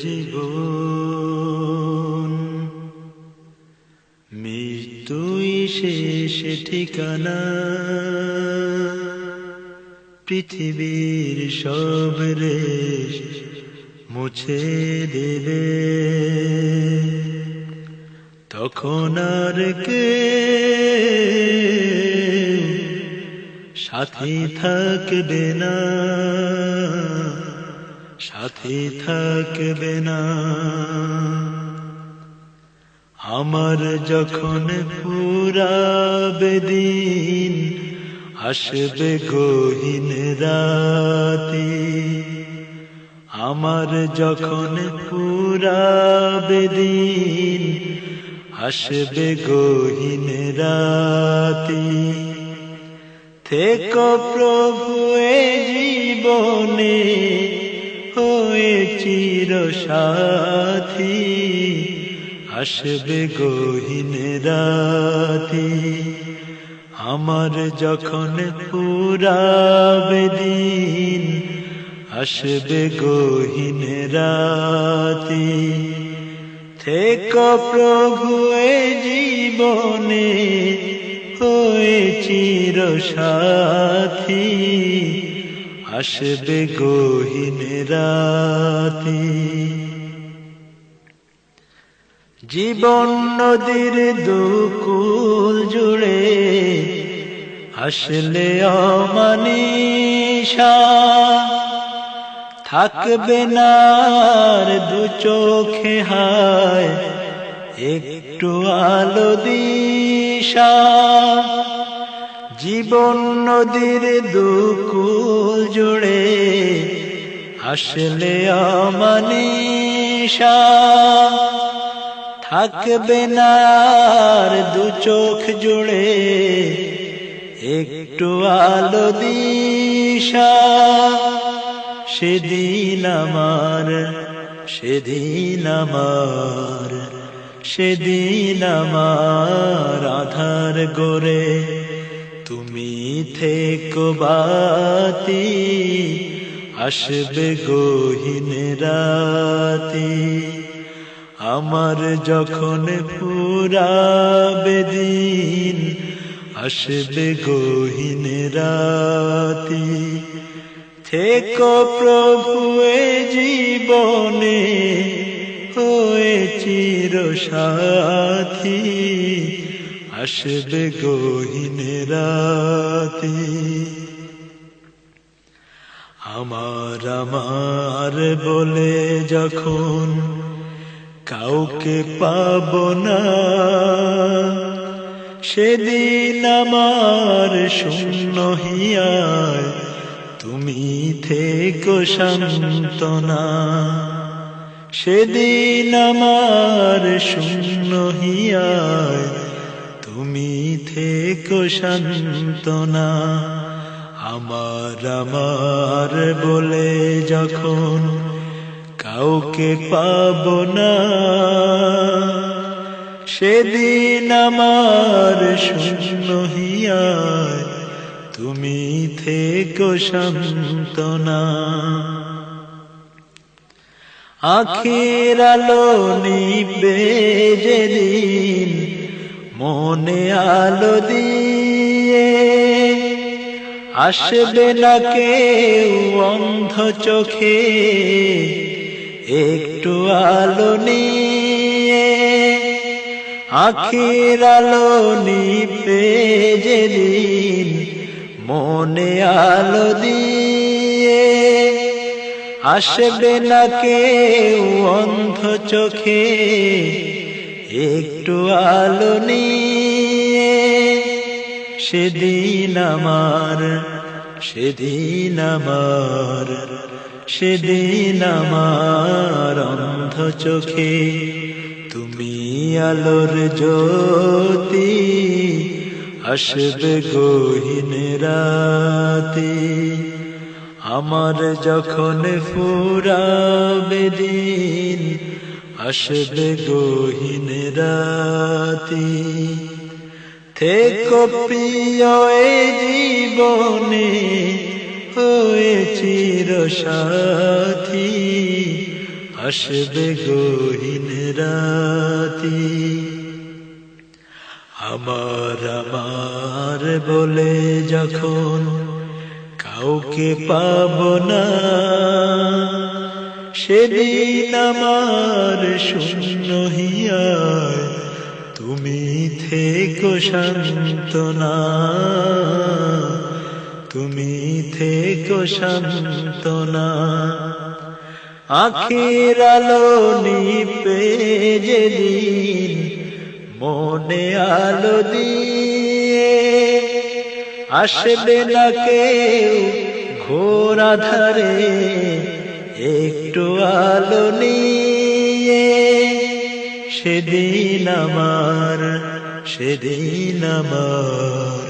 জীবন। মৃত্যুই শেষ ঠিকানা। পৃথিবীর সব রেশ মুছে দেবে। তখন আর কে সাথী থাকবে না। সাথী থাকবে না। আমার যখন পুরাবে দিন, আসবে গহীন রাতি। আমার যখন পুরাবে দিন, আসবে গহীন রাতি। থেকো প্রভু জীবনে চির সাথী, আসবে গহীন রাতি। আমার যখন পুরাবে দিন, আসবে গহীন রাতি। থেকো প্রভু জীবনে হয়ে চির সাথী। আসবে গহীন রাতি। জীবন নদীর দুকুল জুড়ে আসলে অমানিসা। থাকবে না দু চোখে হায়, একটু আলো দিশা। জীবন নদীর দুকুল জুড়ে আসলে অমানিসা। থাকবে না আর দু চোখ জুড়ে একটু আলো দিশা। সেদিন আমার সেদিন আমার সেদিন আমার আধার গোরে তুমি থেকো বাতি, আসবে গহীন রাতি। আমার যখন পুরাবে দিন, আসবে গহীন রাতি। থেকো প্রভু জীবনে, হয়ে চির সাথী আসবে গহীন আমার আমার বলে যখন কাউকে পাব না, সেদিন আমার শূন্য হিয়ায় তুমি থেকো শান্তনা সেদিন আমার শূন্য হিয়ায় তুমি থেকো শান্তনা। আমার আমার বলে যখন কাউকে পাব না, সেদিন আমার শূন্য হিয়ায় তুমি থেকো শান্তনা। আখের আলো নিবে যেদিন মনে আলো দিয়ে আসবে না কেউ অন্ধ চোখে, একটু আলো নিয়ে আখির আলো নিবে যেদিন মনে আলো দিয়ে আসবে না কেউ অন্ধ চোখে একটু আলো নিয়ে সেদিন আমার সেদিন আমার সেদিন আমার অন্ধ চোখে তুমি আলোর জ্যোতি আসবে গহীন রাতি। আমার যখন ফুরাবে দিন আসবে গহীন রাতি। থেকো প্রিয় জীবনে হয়ে চির সাথী। আসবে গহীন রাতি। আমার আমার বলে যখন কাউকে পাব না সেদিন আমার শূন্য হিয়ায় তুমি থেকো শান্তনা তুমি থেকো শান্তনা আখির আলো নিপে যেদিন মনে আলো দিয়ে আসবে না কেউ ঘোরা ধারে একটু আলো নিয়ে সেদিন আমার সেদিন আমার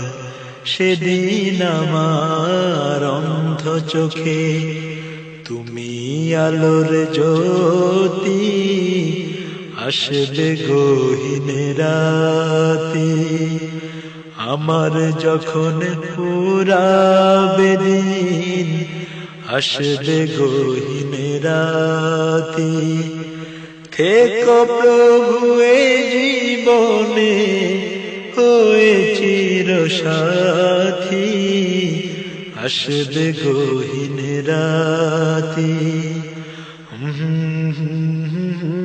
সেদিন আমার অন্ধ চোখে তুমি আলোর জ্যোতি আসবে গহীন রাতি। আমার যখন পুরাবে দিন আসবে গোহিনেরাতি থে থেকো প্রভু এ জীবনে হয়ে চির সাথী আসবে হুম হুম হুম।